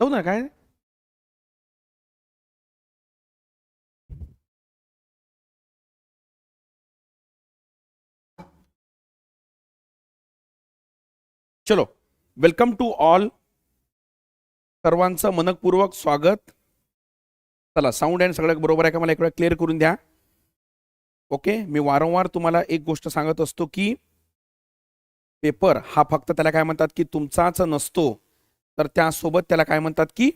जाऊ ना काय चलो वेलकम टू ऑल सर्वांचं मनपूर्वक स्वागत. चला साऊंड अँड सगळं बरोबर आहे का? मला एक वेळा क्लिअर करून द्या. ओके मी वारंवार तुम्हाला एक गोष्ट सांगत असतो की पेपर हा फक्त त्याला काय म्हणतात की तुमचाच नसतो. तर त्यासोबत त्याला काय म्हणतात की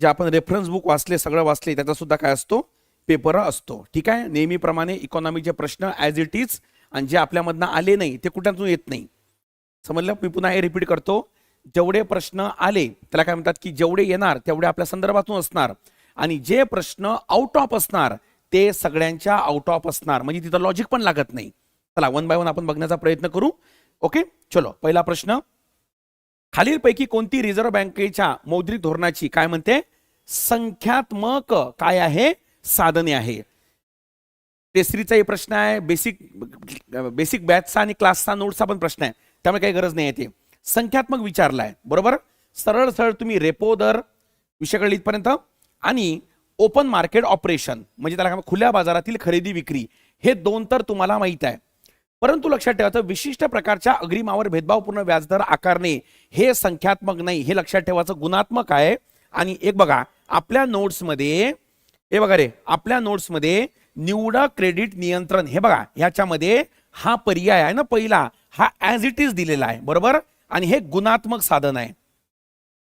जे आपण रेफरन्स बुक वाचले सगळं वाचले त्याचा सुद्धा काय असतो? पेपर असतो. ठीक आहे? नेहमीप्रमाणे इकॉनॉमीचे प्रश्न ॲज इट इज आणि जे आपल्यामधनं आले नाही ते कुठ्यातून येत नाही? समजलं? मी पुन्हा हे रिपीट करतो. जेवढे प्रश्न आले त्याला काय म्हणतात की जेवढे येणार तेवढे आपल्या संदर्भातून असणार. आणि जे प्रश्न आउट ऑफ असणार ते सगळ्यांच्या आउट ऑफ असणार. म्हणजे तिथं लॉजिक पण लागत नाही. चला वन बाय वन आपण बघण्याचा प्रयत्न करू. ओके चलो पहिला प्रश्न. खालीलपैकी कोणती रिझर्व्ह बँकेच्या मौद्रिक धोरणाची काय म्हणते? संख्यात्मक काय आहे? साधने आहे. तेसरीचाही प्रश्न आहे बेसिक बेसिक बॅचचा आणि क्लासचा नोट्सचा पण प्रश्न आहे. त्यामुळे काही गरज नाही आहे ते. संख्यात्मक विचारलाय बरोबर? सरळ सरळ तुम्ही रेपो दर विषयाकडे इथपर्यंत आणि ओपन मार्केट ऑपरेशन म्हणजे त्याला काय खुल्या बाजारातील खरेदी विक्री हे दोन तर तुम्हाला माहीत आहे. परंतु लक्षात ठेवायचं विशिष्ट प्रकारच्या अग्रिमावर भेदभावपूर्ण व्याजदर आकारणे हे संख्यात्मक नाही हे लक्षात ठेवायचं गुणात्मक आहे. आणि एक बघा आपल्या नोट्समध्ये हे बघा रे आपल्या नोट्समध्ये निवडा क्रेडिट नियंत्रण हे बघा ह्याच्यामध्ये हा पर्याय आहे ना पहिला हा ऍज इट इज दिलेला आहे बरोबर? आणि हे गुणात्मक साधन आहे.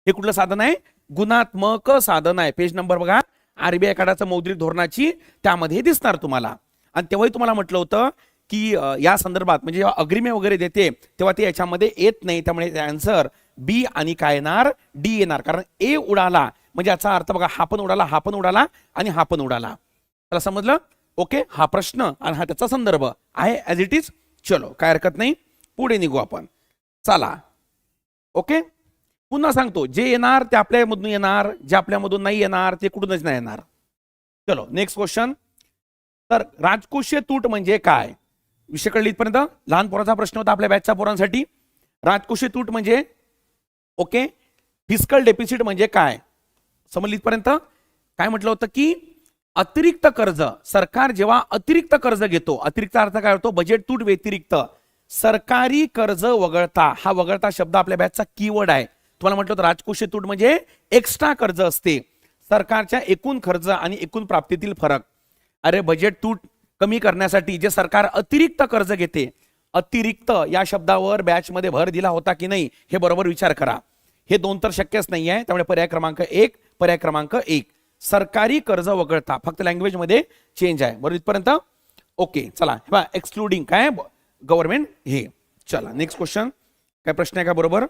हे कुठलं साधन आहे? गुणात्मक साधन आहे. पेज नंबर बघा आरबीआय काढाचं मौद्रिक धोरणाची त्यामध्ये दिसणार तुम्हाला. आणि तेव्हाही तुम्हाला म्हटलं होतं की या संदर्भात म्हणजे जेव्हा अग्रिमे वगैरे देते तेव्हा ते याच्यामध्ये येत नाही. त्यामुळे आन्सर बी आणि काय येणार? डी येणार. कारण ए उडाला. म्हणजे याचा अर्थ बघा हा पण उडाला हा पण उडाला आणि हा पण उडाला. त्याला समजलं? ओके? हा प्रश्न आणि हा त्याचा संदर्भ आहे ॲज इट इज चलो काय हरकत नाही. पुढे निघू आपण. चला. ओके? पुन्हा सांगतो. जे येणार ते आपल्यामधून येणार. जे आपल्यामधून नाही येणार ते कुठूनच नाही येणार. चलो नेक्स्ट क्वेश्चन तर राजकोषीय तूट म्हणजे काय? विषय कळली इथपर्यंत? लहान पोराचा प्रश्न होता आपल्या बॅचच्या पोरांसाठी. राजकोषीय तूट म्हणजे ओके फिस्कल डेफिसिट म्हणजे काय? समजली इथपर्यंत? काय म्हटलं होतं की अतिरिक्त कर्ज सरकार जेव्हा अतिरिक्त कर्ज घेतो अतिरिक्त अर्थ काय होतो? बजेट तूट व्यतिरिक्त. सरकारी कर्ज वगळता हा वगळता शब्द आपल्या बॅचचा कीवर्ड आहे. तुम्हाला म्हटलं होतं राजकोषीय तूट म्हणजे एक्स्ट्रा कर्ज असते. सरकारच्या एकूण खर्च आणि एकूण प्राप्तीतील फरक. अरे बजेट तूट कमी करण्यासाठी जे सरकार अतिरिक्त कर्ज घेते अतिरिक्त या शब्दावर बॅचमध्ये भर दिला होता की नाही हे बरोबर विचार करा. हे दोन तर शक्यच नाही आहे त्यामुळे पर्याय क्रमांक एक पर्याय क्रमांक एक. सरकारी कर्ज वगळता फक्त लँग्वेजमध्ये चेंज आहे. बरोबर इथपर्यंत? ओके चला. हे एक्सक्लुडिंग काय? गव्हर्नमेंट हे. चला नेक्स्ट क्वेश्चन काय प्रश्न आहे का? बरोबर?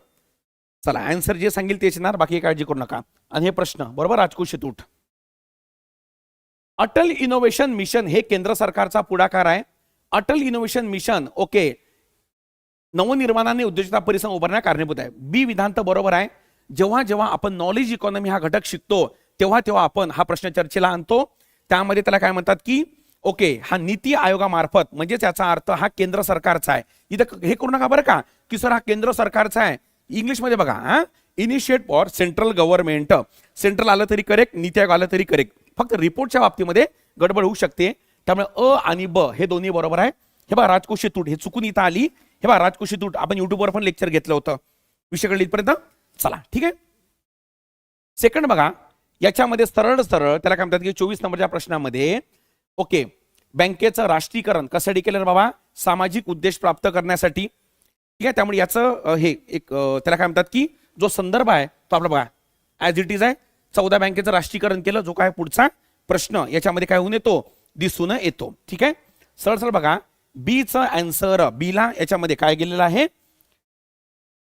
चला आन्सर जे सांगेल तेच येणार बाकी काळजी करू नका. आणि हे प्रश्न बरोबर? राजकोषीय तूट. अटल इनोव्हेशन मिशन हे केंद्र सरकारचा पुढाकार आहे. Atal innovation mission okay. नवनिर्माणाने उद्योजकता परिसर उभारण्या कारणीभूत आहे. बी विधांत बरोबर आहे. जेव्हा जेव्हा आपण नॉलेज इकॉनॉमी हा घटक शिकतो तेव्हा तेव्हा आपण हा प्रश्न चर्चेला आणतो. त्यामध्ये त्याला काय म्हणतात की ओके हा नीती आयोगामार्फत म्हणजेच याचा अर्थ हा केंद्र सरकारचा आहे. इथं हे करू नका बरं का? की सर हा केंद्र सरकारचा आहे. इंग्लिशमध्ये बघा हा. Initiate for central government central आलं तरी करेक्ट नीती आयोग आलं तरी करेक्ट फक्त रिपोर्टच्या बाबतीमध्ये गडबड होऊ शकते. त्यामुळे अ आणि ब हे दोन्ही बरोबर आहे. हे बघा राजकोषी तूट हे चुकून इथं आली. हे बघा राजकोषी तूट आपण युट्यूबवर पण लेक्चर घेतलं होतं. विषय इथपर्यंत? चला ठीक आहे? सेकंड बघा याच्यामध्ये सरळ सरळ त्याला काय म्हणतात की चोवीस नंबरच्या प्रश्नामध्ये ओके बँकेचं राष्ट्रीयकरण कशासाठी केलं बाबा? सामाजिक उद्देश प्राप्त करण्यासाठी. ठीक आहे त्यामुळे याचं हे एक त्याला काय म्हणतात की जो संदर्भ आहे तो आपला बघा ॲज इट इज आहे. चौदा बँकेचं राष्ट्रीयकरण केलं जो काय पुढचा प्रश्न याच्यामध्ये काय होऊन येतो? दिसून येतो. ठीक आहे? सरळ सरळ बघा. बीचं अँसर बीला याच्यामध्ये काय गेलेलं आहे?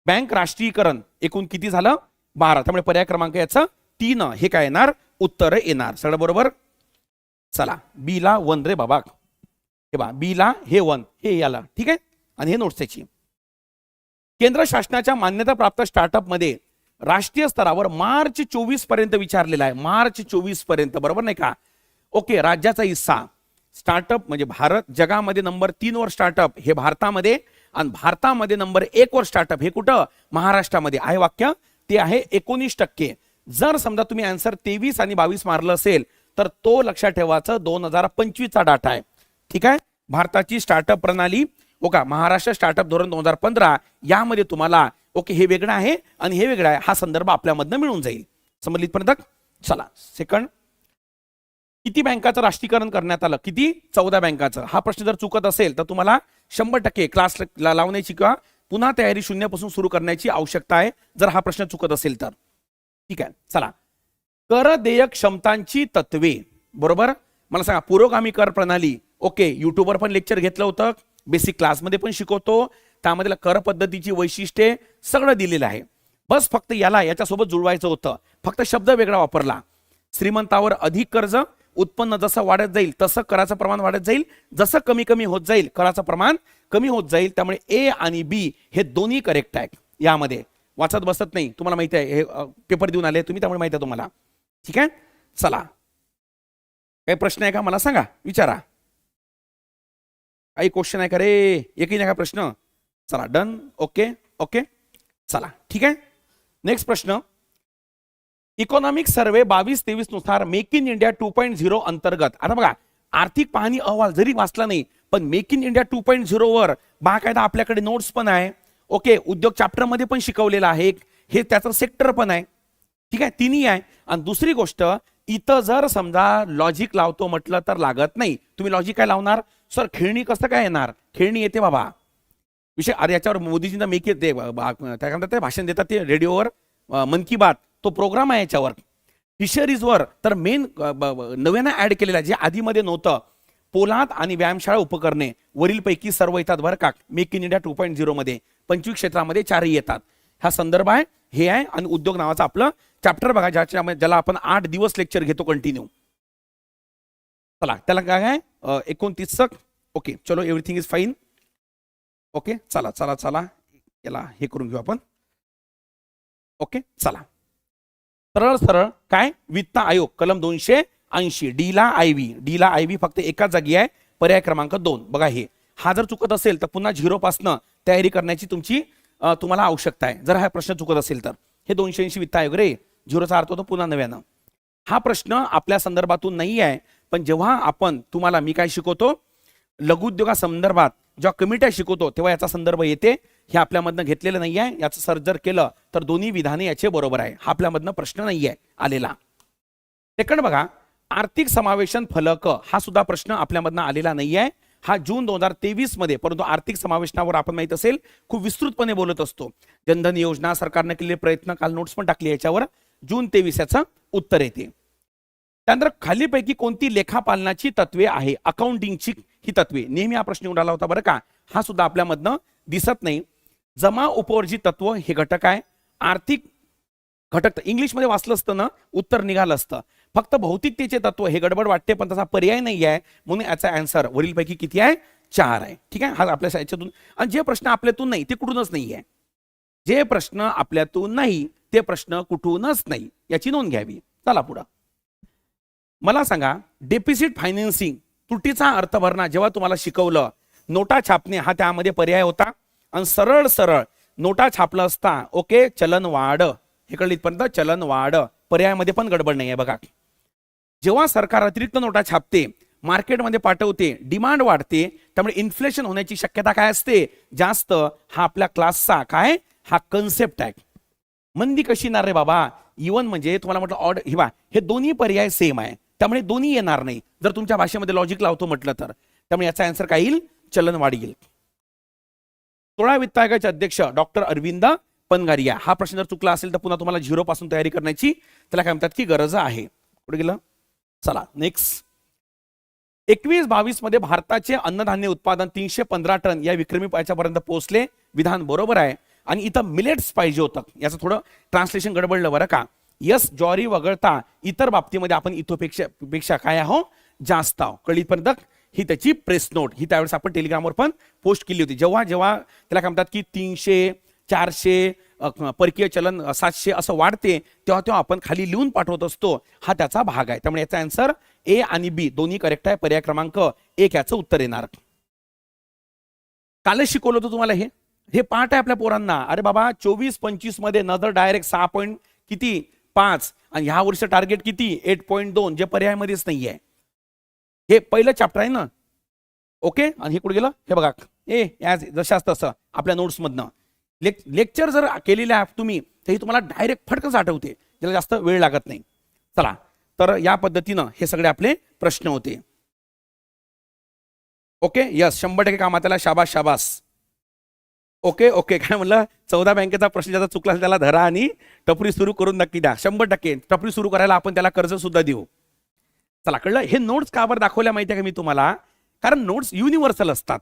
बँक राष्ट्रीयकरण. एकूण किती झालं? बारा. त्यामुळे पर्याय क्रमांक याचं तीन. हे काय येणार? उत्तर येणार. सरळ बरोबर? चला. बीला वन रे बाबा. हे बा बीला हे वन हे याला. ठीक आहे? आणि हे नोट्स त्याची केंद्र शासनाच्या मान्यता प्राप्त स्टार्टअपमध्ये राष्ट्रीय स्तरावर मार्च चोवीसपर्यंत विचारलेला आहे. मार्च चोवीसपर्यंत बरोबर नाही का? ओके राज्याचा हिस्सा. स्टार्टअप म्हणजे भारत जगामध्ये नंबर तीन वर स्टार्टअप हे भारतामध्ये. आणि भारतामध्ये नंबर एक वर स्टार्टअप हे कुठं? महाराष्ट्रामध्ये. आहे वाक्य? ते आहे एकोणीस टक्के. जर समजा तुम्ही आन्सर तेवीस आणि बावीस मारलं असेल तर तो लक्षात ठेवायचं दोन हजार पंचवीसचा डाटा आहे. ठीक आहे? भारताची स्टार्टअप प्रणाली ओका महाराष्ट्र स्टार्टअप धोरण दोन हजार पंधरा यामध्ये तुम्हाला ओके हे वेगळं आहे आणि हे वेगळं आहे. हा संदर्भ आपल्यामधनं मिळून जाईल. समजली इथपर्यंत चला सेकंड किती बँकाचं राष्ट्रीयकरण करण्यात आलं? किती? चौदा बँकाचं. हा प्रश्न जर चुकत असेल तर तुम्हाला शंभर टक्के क्लास ला- लावण्याची किंवा पुन्हा तयारी शून्यापासून सुरू करण्याची आवश्यकता आहे जर हा प्रश्न चुकत असेल तर. ठीक आहे चला. कर देयक क्षमतांची तत्वे. बरोबर? मला सांगा पुरोगामी कर प्रणाली. ओके युट्यूबवर पण लेक्चर घेतलं होतं. बेसिक क्लासमध्ये पण शिकवतो. त्यामध्ये कर पद्धतीची वैशिष्ट्ये सगळं दिलेलं आहे. बस फक्त याला याच्यासोबत जुळवायचं होतं. फक्त शब्द वेगळा वापरला. श्रीमंतावर अधिक कर्ज उत्पन्न जसं वाढत जाईल तसं कराचं प्रमाण वाढत जाईल. जसं कमी कमी होत जाईल कराचं प्रमाण कमी होत जाईल. त्यामुळे ए आणि बी हे दोन्ही करेक्ट आहेत. यामध्ये. वाचत बसत नाही. तुम्हाला माहिती आहे हे पेपर देऊन आले. तुम्ही त्यामुळे माहिती आहे तुम्हाला. ठीक आहे? चला. काही प्रश्न आहे का? मला सांगा. विचारा. काही क्वेश्चन आहे का रे? एकही नाही का प्रश्न? चला डन ओके ओके चला ठीक आहे? नेक्स्ट प्रश्न. इकॉनॉमिक सर्वे बावीस तेवीसनुसार make in India two point zero अंतर्गत. आता बघा आर्थिक पाहणी अहवाल जरी वाचला नाही पण make in India two point झिरोवर बाकायदा आपल्याकडे नोट्स पण आहे. ओके उद्योग चॅप्टरमध्ये पण शिकवलेलं आहे हे त्याचं सेक्टर पण आहे. ठीक आहे? तिन्ही आहे. आणि दुसरी गोष्ट इथं जर समजा लॉजिक लावतो म्हटलं तर लागत नाही. तुम्ही लॉजिक काय लावणार? सर खेळणी कसं काय येणार? खेळणी येते बाबा. विषय अरे याच्यावर मोदीजींना मेक येते काय म्हणतात ते भाषण देतात ते रेडिओवर मन की बात. तो प्रोग्राम आहे याच्यावर. फिशरीजवर तर मेन नव्यानं ऍड केलेला जे आधीमध्ये नव्हतं पोलाद आणि व्यायामशाळा उपकरणे वरीलपैकी सर्व येतात बरं का. मेक इन इंडिया टू पॉईंटमध्ये पंचवीस क्षेत्रामध्ये चारही येतात. हा संदर्भ आहे हे आहे आणि उद्योग नावाचं आपलं चॅप्टर बघा ज्याच्या ज्याला आपण आठ दिवस लेक्चर घेतो कंटिन्यू चला त्याला काय आहे? एकोणतीस ओके चलो एव्हरीथिंग इज फाईन ओके? चला चला चला. याला हे करून घेऊ आपण. ओके? चला. सरळ सरळ. काय? वित्त आयोग कलम दोनशे ऐंशी. डी ला आय व्ही डी ला आय व्ही फक्त एकाच जागी आहे. पर्याय क्रमांक दोन. बघा हे. हा जर चुकत असेल तर पुन्हा झिरो तयारी करण्याची तुमची तुम्हाला आवश्यकता आहे. जर हा प्रश्न चुकत असेल तर. हे दोनशे ऐंशी वित्त आयोग रे. झिरोचा अर्थ होतो पुन्हा नव्यानं. हा प्रश्न आपल्या संदर्भातून नाही आहे. पण जेव्हा आपण तुम्हाला मी काय शिकवतो? लघुउद्योगासंदर्भात जेव्हा कमिट्या शिकवतो तेव्हा याचा संदर्भ येते. हे आपल्यामधनं घेतलेलं नाही आहे याचं सर्च जर केलं तर दोन्ही विधाने याचे बरोबर आहे. हा आपल्यामधनं प्रश्न नाही आहे आलेला. सेकंड बघा आर्थिक समावेशन फलक हा सुद्धा प्रश्न आपल्यामधनं आलेला नाही आहे हा जून दोन हजार तेवीसमध्ये परंतु आर्थिक समावेशनावर आपण माहीत असेल खूप विस्तृतपणे बोलत असतो. जनधन योजना सरकारने केलेले प्रयत्न काल नोट्स पण टाकली याच्यावर. जून तेवीस याचं उत्तर येते. त्यानंतर खालीपैकी कोणती लेखापालनाची तत्वे आहे? अकाउंटिंगची ही तत्वे. नेहमी हा प्रश्न उडाला होता बरं का? हा सुद्धा आपल्यामधनं दिसत नाही. जमा उपवर्जित तत्व हे घटक आहे. आर्थिक घटक इंग्लिशमध्ये वाचलं असतं ना उत्तर निघालं असतं. फक्त भौतिकतेचे तत्व हे गडबड वाटते पण तसा पर्याय नाही आहे म्हणून याचा अँसर वरीलपैकी किती आहे? चार आहे. ठीक आहे? हा आपल्या याच्यातून आणि जे प्रश्न आपल्यातून नाही ते कुठूनच नाही आहे जे प्रश्न आपल्यातून नाही ते प्रश्न कुठूनच नाही. याची नोंद घ्यावी. चला पुढं. मला सांगा डेपिसिट फायनान्सिंग तुटीचा अर्थ भरणा जेव्हा तुम्हाला शिकवलं नोटा छापणे हा त्यामध्ये पर्याय होता? आणि सरळ सरळ नोटा छापलं असता ओके चलन वाढ. हे कळलं इथपर्यंत चलन वाढ. पर्यायामध्ये पण गडबड नाही आहे बघा. जेव्हा सरकार अतिरिक्त नोटा छापते मार्केटमध्ये पाठवते डिमांड वाढते त्यामुळे इन्फ्लेशन होण्याची शक्यता काय असते? जास्त. हा आपल्या क्लासचा काय? हा कन्सेप्ट आहे. मंदी कशी येणार रे बाबा? इवन म्हणजे तुम्हाला म्हटलं ऑर्डर हिवा हे दोन्ही पर्याय सेम आहे. त्यामुळे दोन्ही येणार नाही. जर तुमच्या भाषेमध्ये लॉजिक लावतो म्हटलं तर. त्यामुळे याचा आन्सर काय येईल? चलन वाढ सोळा वित्त आयोगाचे अध्यक्ष डॉक्टर अरविंद पनगारिया. हा प्रश्न जर चुकला असेल तर पुन्हा तुम्हाला झिरो पासून तयारी करण्याची त्याला काय म्हणतात की गरज आहे. कुठे गेलं. चला नेक्स्ट एकवीस बावीसमध्ये भारताचे अन्नधान्य उत्पादन तीनशे पंधरा टन या विक्रमी पायाच्यापर्यंत पोहोचले. विधान बरोबर आहे. आणि इथं मिलेट्स पाहिजे होतं. याचं थोडं ट्रान्सलेशन गडबडलं बरं का. यस ज्वारी वगळता इतर बाबतीमध्ये आपण इथोपेक्षा पेक्षा काय आहो? जास्त आहो. कळीपर्यंत ही त्याची प्रेस नोट ही त्यावेळेस आपण टेलिग्रामवर पण पोस्ट केली होती. जेव्हा जेव्हा त्याला काय म्हणतात की तीनशे चारशे परकीय चलन सातशे असं वाढते तेव्हा तेव्हा आपण खाली लिहून पाठवत असतो. हा त्याचा भाग आहे. त्यामुळे याचा आन्सर ए आणि बी दोन्ही करेक्ट आहे. पर्याय क्रमांक एक याचं उत्तर येणार. कालच शिकवलं होतं तुम्हाला हे? हे पाठ आहे आपल्या पोरांना. अरे बाबा चोवीस पंचवीसमध्ये नजर डायरेक्ट सहा पॉईंट किती? पाच आणि ह्या वर्षीचं टार्गेट किती? एट पॉईंट दोन जे पर्यायमध्येच नाहीये. हे पहिलं चॅप्टर आहे ना? ओके आणि हे कुठे गेलं? हे बघा. ए याच जशाच तसं. आपल्या नोट्समधनं लेक लेक्चर जर केलेले आहात तुम्ही तर तुम्हाला डायरेक्ट फटकच आठवते. ज्याला जास्त वेळ लागत नाही. चला. तर या पद्धतीनं हे सगळे आपले प्रश्न होते. ओके यस शंभर टक्के कामात आला. शाबास शाबास. Okay okay. काय म्हणलं? चौदा बँकेचा प्रश्न ज्याचा चुकला असेल त्याला धरा आणि टपरी सुरू करून नक्की द्या. शंभर टक्के. टपरी सुरू करायला आपण त्याला कर्ज सुद्धा देऊ. चला कळलं? हे नोट्स का बरं दाखवल्या माहिती आहे का मी तुम्हाला? कारण नोट्स युनिव्हर्सल असतात.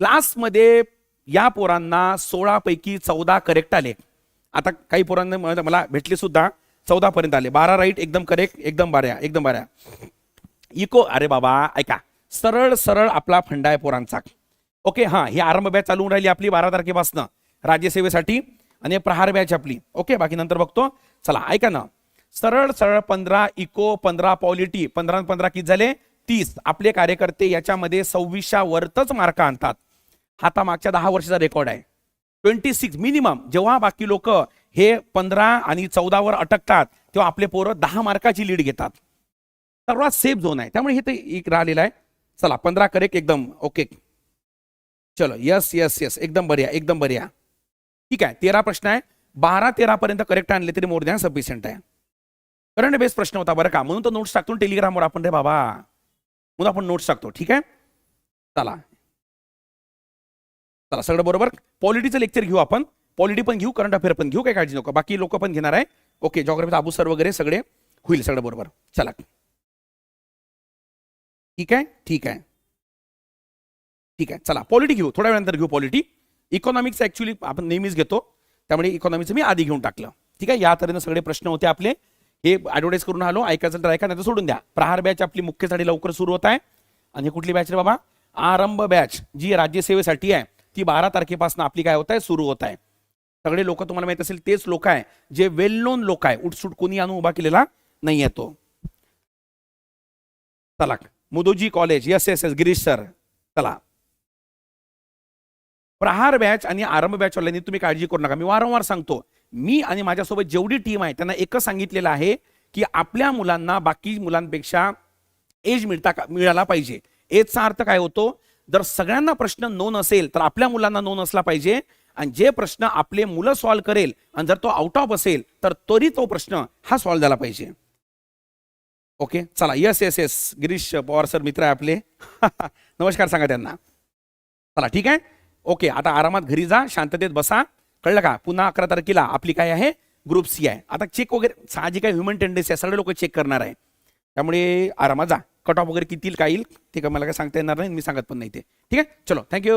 क्लासमध्ये या पोरांना सोळा पैकी चौदा करेक्ट आले. आता काही पोरांना मला मला भेटले सुद्धा चौदा पर्यंत आले. बारा राईट एकदम करेक्ट एकदम बाऱ्या एकदम बाऱ्या. इको अरे बाबा ऐका. सरळ सरळ आपला फंडा आहे पोरांचा. ओके हां ही आरंभ बॅच चालून राहिली आपली बारा तारखेपासून. राज्यसेवेसाठी आणि प्रहार बॅच आपली. ओके बाकी नंतर बघतो. चला ऐका ना. सरळ सरळ पंधरा इको पंधरा पॉलिटी पंधरा पंधरा किती झाले? तीस. आपले कार्यकर्ते याच्यामध्ये सव्वीसच्या वरतच मार्क आणतात. हा आता मागच्या दहा वर्षाचा रेकॉर्ड आहे. Twenty six minimum. जेव्हा बाकी लोक हे पंधरा आणि चौदावर अटकतात तेव्हा आपले पोरं दहा मार्काची लीड घेतात. सर्वात सेफ झोन आहे. त्यामुळे हे ते एक राहिलेलं आहे. चला पंधरा करेक्ट एकदम. ओके. चलो यस यस यस एकदम बढिया एकदम बढिया. ठीक आहे तेरा प्रश्न आहे बारा तेरापर्यंत करेक्ट आणले तरी मोर दॅन सफिशियंट आहे. करंट बेस्ट प्रश्न होता बरं का? म्हणून तो नोट्स टाकतो टेलिग्रामवर आपण रे बाबा. म्हणून आपण नोट्स टाकतो ठीक आहे? चला. चला सगळं बरोबर? पॉलिटीचं लेक्चर घेऊ आपण. पॉलिटी पण घेऊ करंट अफेअर पण घेऊ काय काळजी नको. बाकी लोक पण घेणार आहे. ओके जॉग्राफीचा आबू सर वगैरे सगळे होईल सगळं बरोबर. चला. ठीक आहे ठीक आहे. ठीक आहे चला पॉलिटी घेऊ. थोड्या वेळानंतर घेऊ पॉलिटी इकॉनॉमिक्स ऍक्च्युली आपण नेहमीच घेतो. त्यामुळे इकॉनॉमिक्स मी आधी घेऊन टाकलं. ठीक आहे या तऱ्हेनं सगळे प्रश्न होते आपले. हे ॲडव्हर्टाईज करून आलो ऐकायचं तर ऐका नाही तर सोडून द्या. प्रहार बॅच आपली मुख्य साडी लवकर सुरू होत आहे. आणि कुठली बॅच रे बाबा? आरंभ बॅच जी राज्यसेवेसाठी आहे ती बारा तारखेपासून आपली काय होत आहे? सुरू होत आहे. सगळे लोक तुम्हाला माहीत असेल तेच लोक आहे जे वेल नोन लोक आहे. उठसूट कोणी आणून उभा केलेला नाही येतो तो. चला. Mudhoji college yes yes yes Girish sir चला. प्रहार बॅच आणि आरंभ बॅच वाल्यांनी तुम्ही काळजी करू नका. मी वारंवार सांगतो मी आणि माझ्यासोबत जेवढी टीम आहे त्यांना एकच सांगितलेलं आहे की आपल्या मुलांना बाकी मुलांपेक्षा एज मिळता मिळाला पाहिजे. एजचा अर्थ काय होतो? जर सगळ्यांना प्रश्न नोन असेल तर आपल्या मुलांना नोन असला पाहिजे. आणि जे प्रश्न आपले मुलं सॉल्व्ह करेल आणि जर तो आउट ऑफ असेल तर तरी तो प्रश्न हा सॉल्व्ह झाला पाहिजे. ओके चला yes yes yes Girish Pawar sir मित्र आहे आपले. नमस्कार सांगा त्यांना. चला ठीक आहे? ओके आता आरामात घरी जा शांततेत बसा. कळलं का? पुन्हा अकरा तारखेला आपली काय आहे? ग्रुप सी आहे. आता चेक वगैरे साहजिक आहे ह्युमन टेंडन्सी आहे सगळे लोक चेक करणार आहे त्यामुळे आरामात जा. कट ऑफ वगैरे किती येईल काय येईल ते काय मला काय सांगता येणार नाही मी सांगत पण नाही ते. ठीक आहे? चलो थँक्यू